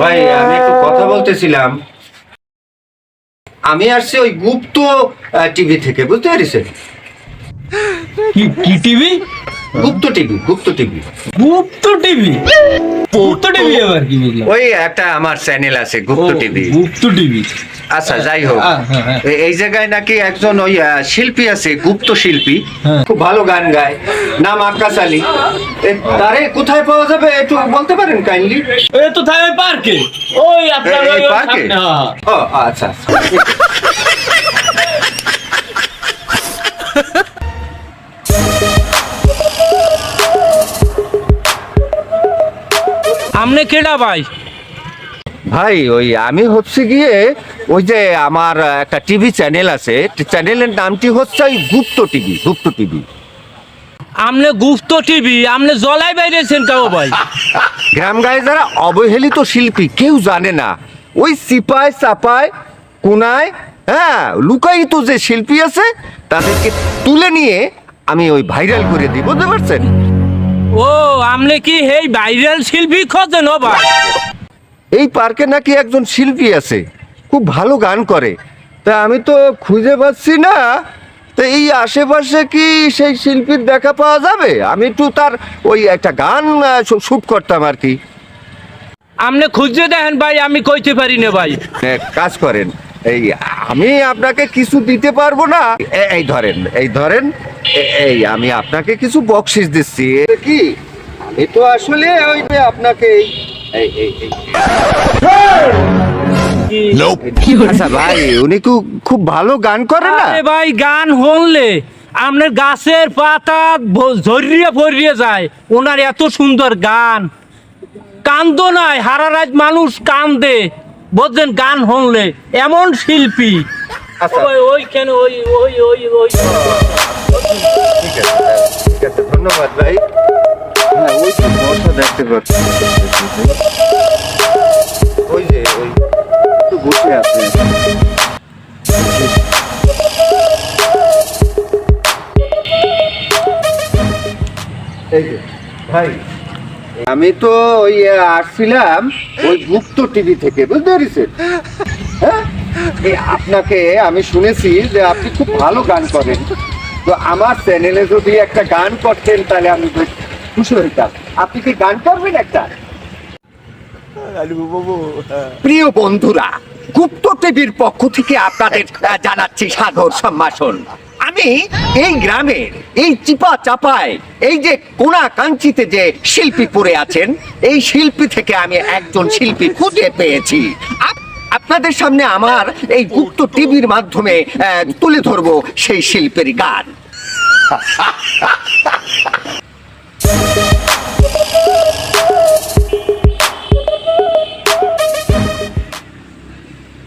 ভাই, আমি একটু কথা বলতেছিলাম। আমি আসছি ওই গুপ্ত টিভি থেকে, বুঝতে পারিস কি কি টিভি? গুপ্ত টিভি গুপ্ত টিভি। গুপ্ত টিভি? গুপ্ত টিভি আবার কি বুঝলাম ওই একটা আমার চ্যানেল আছে গুপ্ত টিভি। গুপ্ত টিভি। আচ্ছা যাই হোক। হ্যাঁ, হ্যাঁ, এই জায়গায় নাকি একজন ওই শিল্পী আছে গুপ্ত শিল্পী। হ্যাঁ। খুব ভালো গান গায়। নাম আকাশ আলী। তারে কোথায় পাওয়া যাবে একটু বলতে পারেন কাইন্ডলি এ তো থাকে পার্কে। ওই আপনার ওই পার্কে। ও আচ্ছা আচ্ছা। আমনে কেডা ভাই? ভাই ওই আমি হচ্ছে গিয়ে ওই যে আমার একটা টিভি চ্যানেল আছে চ্যানেলের নামটি হচ্ছে ওই গুপ্ত টিভি গুপ্ত টিভি। আমনে গুপ্ত টিভি আমনে জলাই বাইরেছেন কাও ভাই? গ্রাম গায়ে যারা অবহেলিত শিল্পী কেউ জানে না। ওই সিপায় চাপায় কোনায় হ্যাঁ লুকায়িত যে শিল্পী আছে তাদেরকে তুলে নিয়ে আমি ওই ভাইরাল করে দিই বুঝতে পারছেন? ও আমনে কি হেই ভাইরাল শিল্পী খোঁজেন ভাই এই পার্কে নাকি একজন শিল্পী আছে খুব ভালো গান করে। তা আমি তো খুঁজে পাচ্ছি না। তো এই আশেপাশে কি সেই শিল্পীর দেখা পাওয়া যাবে? আমি একটু তার ওই একটা গান শ্যুট করতাম আর কি। আমনে খুঁজে দেখেন ভাই আমি কইতে পারি না ভাই। এক কাজ করেন। এই আমি আপনাকে কিছু দিতে পারব না। এ- এই ধরেন এই ধরেন। এই আমি আপনাকে কিছু বকশিস দিচ্ছি। কি? আমি তো আসলে ওই যে আপনাকে এই এই এই। এই আচ্ছা ভাই উনি খুব খুব ভালো গান করে না? আরে ভাই গান হনলে আপনার গাছের পাতা ঝরিয়ে ফরিয়ে যায়। ওনার এত সুন্দর গান। কান্দ নাই হারা রাত মানুষ কান্দে। বুঝলেন গান হনলে এমন শিল্পী। আচ্ছা। ওই ওইখানে ওই ওই ওই ওই। আমি তো ওই আসছিলাম ওই গুপ্ত টিভি থেকে, বুঝতে পেরেছেন? হ্যাঁ? আপনাকে আমি শুনেছি যে আপনি খুব ভালো গান করেন। তো আমার চ্যানেলে যদি একটা গান করতেন, তাহলে আমি খুশি হইতাম। আপনি কি গান করবেন একটা? প্রিয় বন্ধুরা, গুপ্ত টিভির পক্ষ থেকে আপনাদের জানাচ্ছি সাদর সম্ভাষণ। আমি এই গ্রামের এই চিপা চাপায় এই যে কোনা কাঞ্চিতে যে শিল্পী পড়ে আছেন, এই শিল্পী থেকে আমি একজন শিল্পী খুঁজে পেয়েছি। আপনাদের সামনে আমার এই গুপ্ত টিভির মাধ্যমে তুলে ধরবো সেই শিল্পীর গান।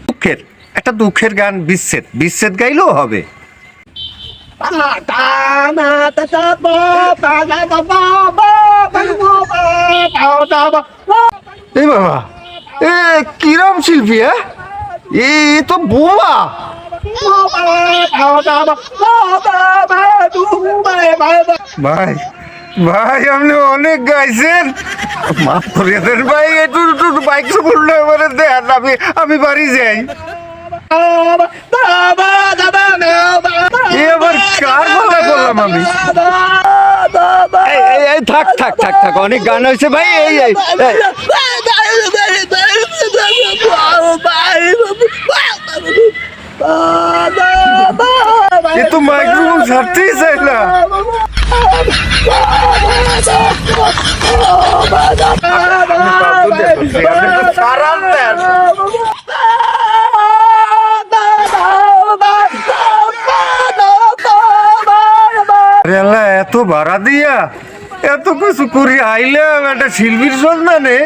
দুঃখের, একটা দুঃখের গান, বিচ্ছেদ। বিচ্ছেদ গাইলেও হবে। এই বাবা। এ, কিরম শিল্পী হ্যাঁ? এ তো বোমা। ভাই ভাই, আপনি অনেক গাইছেন। মাফ করে দেন ভাই একটু একটু বাইক সাপোর্ট এবারে দেন, আমি আমি বাড়ি যাই। এ, আবার কার গলায় বললাম আমি? এই, থাক থাক থাক থাক অনেক গান হয়েছে ভাই এই এই না সারান দেন আরে আল্লাহ এত ভাড়া দিয়া? এত কিছু করি আইলে একটা শিল্পীর সন্ধানে